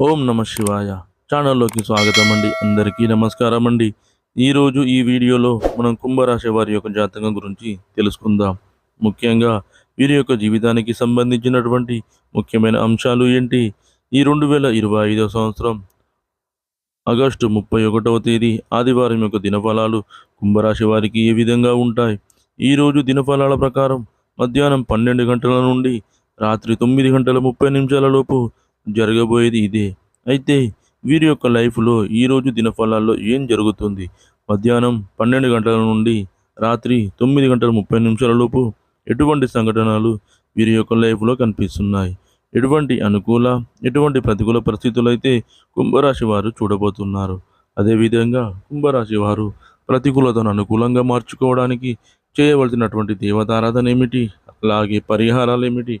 ఓం నమ శివాయ. ఛానల్లోకి స్వాగతం అండి. అందరికీ నమస్కారం అండి. ఈరోజు ఈ వీడియోలో మనం కుంభరాశి వారి యొక్క జాతకం గురించి తెలుసుకుందాం. ముఖ్యంగా వీరి యొక్క జీవితానికి సంబంధించినటువంటి ముఖ్యమైన అంశాలు ఏంటి? ఈ రెండు వేల ఇరవై ఐదవ సంవత్సరం ఆగస్టు ముప్పై ఒకటవ తేదీ ఆదివారం యొక్క దినఫలాలు కుంభరాశి వారికి ఏ విధంగా ఉంటాయి? ఈరోజు దినఫలాల ప్రకారం మధ్యాహ్నం పన్నెండు గంటల నుండి రాత్రి తొమ్మిది గంటల ముప్పై నిమిషాల లోపు జరగబోయేది ఇదే. అయితే వీరి యొక్క లైఫ్లో ఈరోజు దినఫలాల్లో ఏం జరుగుతుంది? మధ్యాహ్నం పన్నెండు గంటల నుండి రాత్రి తొమ్మిది గంటల ముప్పై నిమిషాల లోపు ఎటువంటి సంఘటనలు వీరి యొక్క లైఫ్లో కనిపిస్తున్నాయి? ఎటువంటి అనుకూల ఎటువంటి ప్రతికూల పరిస్థితులు అయితే కుంభరాశి వారు చూడబోతున్నారు? అదేవిధంగా కుంభరాశి వారు ప్రతికూలతను అనుకూలంగా మార్చుకోవడానికి చేయవలసినటువంటి దేవతారాధన ఏమిటి? అలాగే పరిహారాలు ఏమిటి?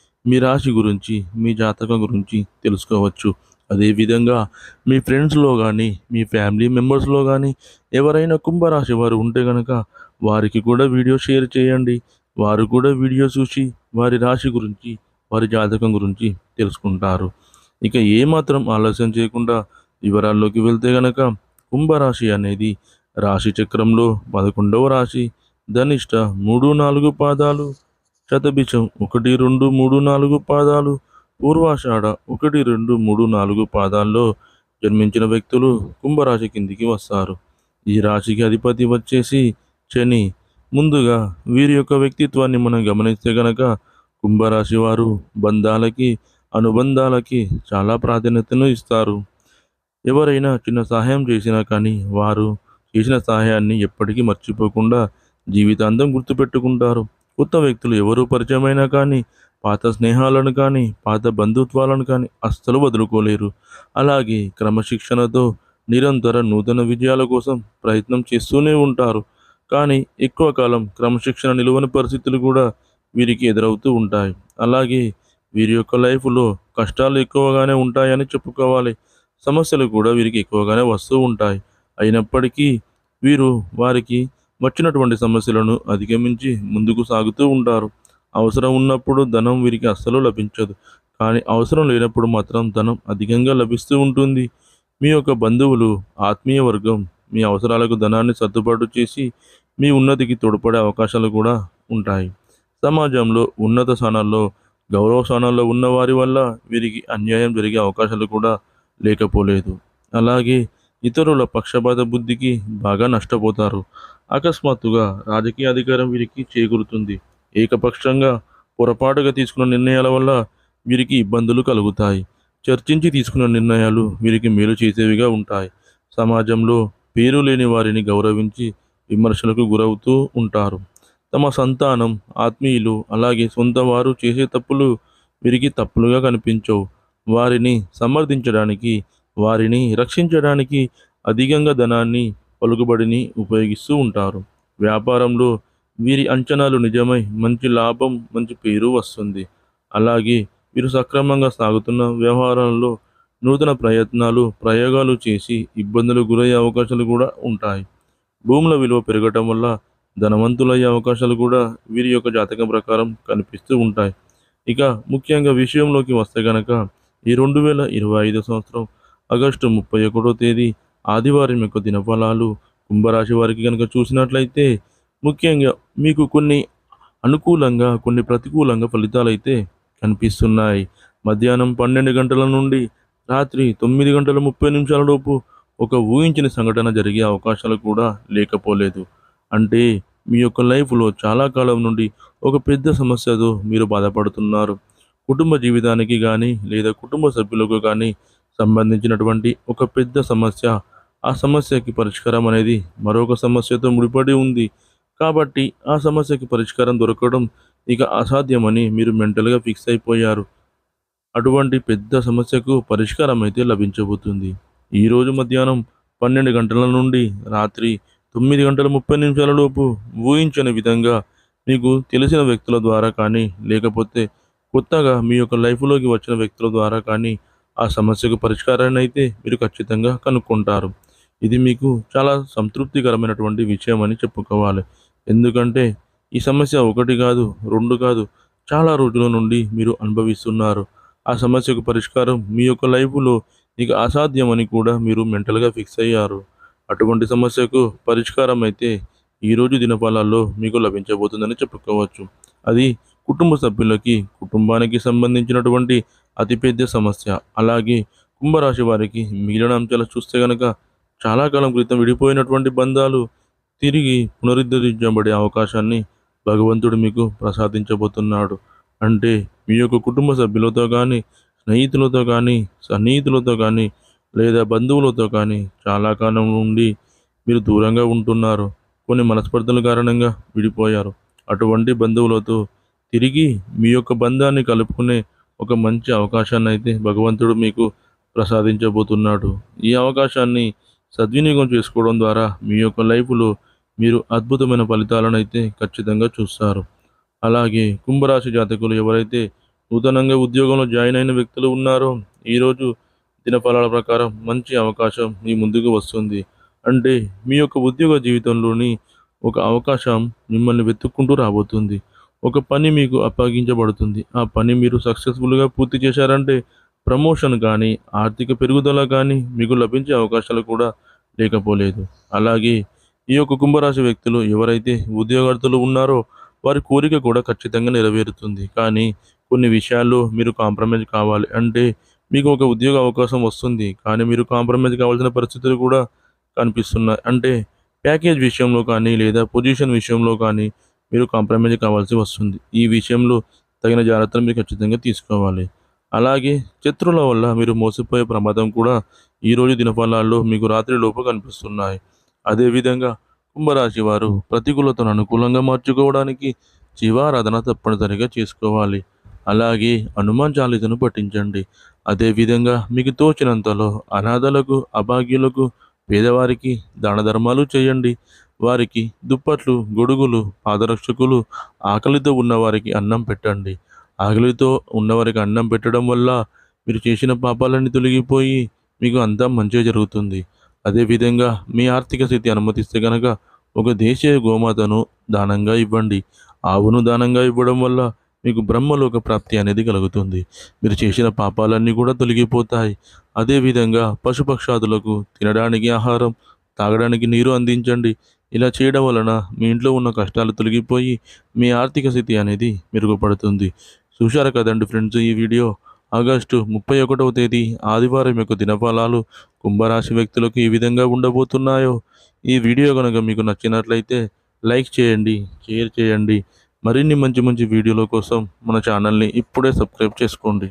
మీ రాశి గురించి మీ జాతకం గురించి తెలుసుకోవచ్చు. అదేవిధంగా మీ ఫ్రెండ్స్లో కానీ మీ ఫ్యామిలీ మెంబర్స్లో కానీ ఎవరైనా కుంభరాశి వారు ఉంటే కనుక వారికి కూడా వీడియో షేర్ చేయండి. వారు కూడా వీడియో చూసి వారి రాశి గురించి వారి జాతకం గురించి తెలుసుకుంటారు. ఇక ఏమాత్రం ఆలస్యం చేయకుండా వివరాల్లోకి వెళ్తే గనక కుంభరాశి అనేది రాశి చక్రంలో పదకొండవ రాశి. ధనిష్ట మూడు నాలుగు పాదాలు శతభిషం ఒకటి రెండు మూడు నాలుగు పాదాలు. పూర్వాషాఢ ఒకటి రెండు మూడు నాలుగు పాదాల్లో జన్మించిన వ్యక్తులు కుంభరాశి కిందికి వస్తారు. ఈ రాశికి అధిపతి వచ్చేసి శని. ముందుగా వీరి యొక్క వ్యక్తిత్వాన్ని మనం గమనిస్తే గనక కుంభరాశి వారు బంధాలకి అనుబంధాలకి చాలా ప్రాధాన్యతను ఇస్తారు. ఎవరైనా చిన్న సహాయం చేసినా కానీ వారు చేసిన సహాయాన్ని ఎప్పటికీ మర్చిపోకుండా జీవితాంతం గుర్తుపెట్టుకుంటారు. కొత్త వ్యక్తులు ఎవరు పరిచయమైనా కానీ పాత స్నేహాలను కానీ పాత బంధుత్వాలను కానీ అస్సలు వదులుకోలేరు. అలాగే క్రమశిక్షణతో నిరంతర నూతన విజయాల కోసం ప్రయత్నం చేస్తూనే ఉంటారు. కానీ ఎక్కువ కాలం క్రమశిక్షణ నిలువని పరిస్థితులు కూడా వీరికి ఎదురవుతూ ఉంటాయి. అలాగే వీరి యొక్క లైఫ్లో కష్టాలు ఎక్కువగానే ఉంటాయని చెప్పుకోవాలి. సమస్యలు కూడా వీరికి ఎక్కువగానే వస్తూ ఉంటాయి. అయినప్పటికీ వీరు వారికి వచ్చినటువంటి సమస్యలను అధిగమించి ముందుకు సాగుతూ ఉంటారు. అవసరం ఉన్నప్పుడు ధనం వీరికి అస్సలు లభించదు. కానీ అవసరం లేనప్పుడు మాత్రం ధనం అధికంగా లభిస్తూ ఉంటుంది. మీ యొక్క బంధువులు ఆత్మీయ వర్గం మీ అవసరాలకు ధనాన్ని సర్దుబాటు చేసి మీ ఉన్నతికి తోడ్పడే అవకాశాలు కూడా ఉంటాయి. సమాజంలో ఉన్నత స్థానాల్లో గౌరవ స్థానాల్లో ఉన్న వారి వల్ల వీరికి అన్యాయం జరిగే అవకాశాలు కూడా లేకపోలేదు. అలాగే ఇతరుల పక్షపాత బుద్ధికి బాగా నష్టపోతారు. అకస్మాత్తుగా రాజకీయ అధికారం వీరికి చేకూరుతుంది. ఏకపక్షంగా పొరపాటుగా తీసుకున్న నిర్ణయాల వల్ల వీరికి ఇబ్బందులు కలుగుతాయి. చర్చించి తీసుకున్న నిర్ణయాలు వీరికి మేలు చేసేవిగా ఉంటాయి. సమాజంలో పేరు లేని వారిని గౌరవించి విమర్శలకు గురవుతూ ఉంటారు. తమ సంతానం ఆత్మీయులు అలాగే సొంత వారు చేసే తప్పులు వీరికి తప్పులుగా కనిపించవు. వారిని సమర్థించడానికి వారిని రక్షించడానికి అధికంగా ధనాన్ని పలుకుబడిని ఉపయోగిస్తూ ఉంటారు. వ్యాపారంలో వీరి అంచనాలు నిజమై మంచి లాభం మంచి పేరు వస్తుంది. అలాగే వీరు సక్రమంగా సాగుతున్న వ్యవహారంలో నూతన ప్రయత్నాలు ప్రయోగాలు చేసి ఇబ్బందులు గురయ్యే అవకాశాలు కూడా ఉంటాయి. భూముల విలువ పెరగటం వల్ల ధనవంతులయ్యే అవకాశాలు కూడా వీరి యొక్క జాతకం ప్రకారం కనిపిస్తూ ఉంటాయి. ఇక ముఖ్యంగా విషయంలోకి వస్తే గనక ఈ రెండు వేల ఇరవై ఐదు సంవత్సరం ఆగస్టు ముప్పై ఒకటో తేదీ ఆదివారం యొక్క దినఫలాలు కుంభరాశి వారికి కనుక చూసినట్లయితే ముఖ్యంగా మీకు కొన్ని అనుకూలంగా కొన్ని ప్రతికూలంగా ఫలితాలు అయితే కనిపిస్తున్నాయి. మధ్యాహ్నం పన్నెండు గంటల నుండి రాత్రి తొమ్మిది గంటల ముప్పై నిమిషాల లోపు ఒక ఊహించిన సంఘటన జరిగే అవకాశాలు కూడా లేకపోలేదు. అంటే మీ యొక్క లైఫ్లో చాలా కాలం నుండి ఒక పెద్ద సమస్యతో మీరు బాధపడుతున్నారు. కుటుంబ జీవితానికి కానీ లేదా కుటుంబ సభ్యులకు కానీ సంబంధించినటువంటి ఒక పెద్ద సమస్య. ఆ సమస్యకి పరిష్కారం అనేది మరొక సమస్యతో ముడిపడి ఉంది. కాబట్టి ఆ సమస్యకి పరిష్కారం దొరకడం ఇక అసాధ్యమని మీరు మెంటల్గా ఫిక్స్ అయిపోయారు. అటువంటి పెద్ద సమస్యకు పరిష్కారం అయితే లభించబోతుంది. ఈరోజు మధ్యాహ్నం పన్నెండు గంటల నుండి రాత్రి తొమ్మిది గంటల ముప్పై నిమిషాల లోపు ఊహించని విధంగా మీకు తెలిసిన వ్యక్తుల ద్వారా కానీ లేకపోతే కొత్తగా మీ యొక్క లైఫ్లోకి వచ్చిన వ్యక్తుల ద్వారా కానీ ఆ సమస్యకు పరిష్కారాన్ని అయితే మీరు ఖచ్చితంగా కనుక్కుంటారు. ఇది మీకు చాలా సంతృప్తికరమైనటువంటి విషయం అని చెప్పుకోవాలి. ఎందుకంటే ఈ సమస్య ఒకటి కాదు రెండు కాదు చాలా రోజుల నుండి మీరు అనుభవిస్తున్నారు. ఆ సమస్యకు పరిష్కారం మీ యొక్క లైఫ్లో మీకు అసాధ్యమని కూడా మీరు మెంటల్గా ఫిక్స్ అయ్యారు. అటువంటి సమస్యకు పరిష్కారం అయితే ఈరోజు దినఫలాల్లో మీకు లభించబోతుందని చెప్పుకోవచ్చు. అది కుటుంబ సభ్యులకి కుటుంబానికి సంబంధించినటువంటి అతిపెద్ద సమస్య. అలాగే కుంభరాశి వారికి మిగిలిన అంశాలు చూస్తే కనుక చాలా కాలం క్రితం విడిపోయినటువంటి బంధాలు తిరిగి పునరుద్ధరించబడే అవకాశాన్ని భగవంతుడు మీకు ప్రసాదించబోతున్నాడు. అంటే మీ యొక్క కుటుంబ సభ్యులతో కానీ స్నేహితులతో కానీ సన్నిహితులతో కానీ లేదా బంధువులతో కానీ చాలా కాలం నుండి మీరు దూరంగా ఉంటున్నారు. కొన్ని మనస్పర్ధల కారణంగా విడిపోయారు. అటువంటి బంధువులతో తిరిగి మీ యొక్క బంధాన్ని కలుపుకునే ఒక మంచి అవకాశాన్ని అయితే భగవంతుడు మీకు ప్రసాదించబోతున్నాడు. ఈ అవకాశాన్ని సద్వినియోగం చేసుకోవడం ద్వారా మీ యొక్క లైఫ్లో మీరు అద్భుతమైన ఫలితాలను అయితే ఖచ్చితంగా చూస్తారు. అలాగే కుంభరాశి జాతకులు ఎవరైతే నూతనంగా ఉద్యోగంలో జాయిన్ అయిన వ్యక్తులు ఉన్నారో ఈరోజు దినఫలాల ప్రకారం మంచి అవకాశం మీ ముందుకు వస్తుంది. అంటే మీ యొక్క ఉద్యోగ జీవితంలోని ఒక అవకాశం మిమ్మల్ని వెతుక్కుంటూ రాబోతుంది. ఒక పని మీకు అప్పగించబడుతుంది. ఆ పని మీరు సక్సెస్ఫుల్గా పూర్తి చేశారంటే ప్రమోషన్ కానీ ఆర్థిక పెరుగుదల కానీ మీకు లభించే అవకాశాలు కూడా లేకపోలేదు. అలాగే ఈ యొక్క కుంభరాశి వ్యక్తులు ఎవరైతే ఉద్యోగార్థులు ఉన్నారో వారి కోరిక కూడా ఖచ్చితంగా నెరవేరుతుంది. కానీ కొన్ని విషయాల్లో మీరు కాంప్రమైజ్ కావాలి అంటే మీకు ఒక ఉద్యోగ అవకాశం వస్తుంది. కానీ మీరు కాంప్రమైజ్ కావాల్సిన పరిస్థితులు కూడా కనిపిస్తున్నాయి. అంటే ప్యాకేజ్ విషయంలో కానీ లేదా పొజిషన్ విషయంలో కానీ మీరు కాంప్రమైజ్ కావాల్సి వస్తుంది. ఈ విషయంలో తగిన జాగ్రత్తలు మీరు ఖచ్చితంగా తీసుకోవాలి. అలాగే శత్రువుల వల్ల మీరు మోసపోయే ప్రమాదం కూడా ఈరోజు దినఫలాల్లో మీకు రాత్రి లోపు కనిపిస్తున్నాయి. అదేవిధంగా కుంభరాశి వారు ప్రతికూలతను అనుకూలంగా మార్చుకోవడానికి శివారాధన తప్పనిసరిగా చేసుకోవాలి. అలాగే హనుమాన్ చాలీసను పఠించండి. అదేవిధంగా మీకు తోచినంతలో అనాథలకు అభాగ్యులకు పేదవారికి దాన ధర్మాలు చేయండి. వారికి దుప్పట్లు గొడుగులు పాదరక్షకులు ఆకలితో ఉన్నవారికి అన్నం పెట్టండి. ఆకలితో ఉన్నవారికి అన్నం పెట్టడం వల్ల మీరు చేసిన పాపాలన్నీ తొలగిపోయి మీకు అంతా మంచిగా జరుగుతుంది. అదేవిధంగా మీ ఆర్థిక స్థితి అనుమతిస్తే కనుక ఒక దేశీయ గోమాతను దానంగా ఇవ్వండి. ఆవును దానంగా ఇవ్వడం వల్ల మీకు బ్రహ్మలోక ప్రాప్తి అనేది కలుగుతుంది. మీరు చేసిన పాపాలన్నీ కూడా తొలగిపోతాయి. అదేవిధంగా పశుపక్షాదులకు తినడానికి ఆహారం తాగడానికి నీరు అందించండి. ఇలా చేయడం వలన మీ ఇంట్లో ఉన్న కష్టాలు తొలగిపోయి మీ ఆర్థిక స్థితి అనేది మెరుగుపడుతుంది. చూశారు కదండి ఫ్రెండ్స్ ఈ వీడియో? ఆగస్టు ముప్పై ఒకటవ తేదీ ఆదివారం యొక్క దినఫలాలు కుంభరాశి వ్యక్తులకు ఈ విధంగా ఉండబోతున్నాయో? ఈ వీడియో కనుక మీకు నచ్చినట్లయితే లైక్ చేయండి షేర్ చేయండి. మరిన్ని మంచి మంచి వీడియోల కోసం మన ఛానల్ని ఇప్పుడే సబ్స్క్రైబ్ చేసుకోండి.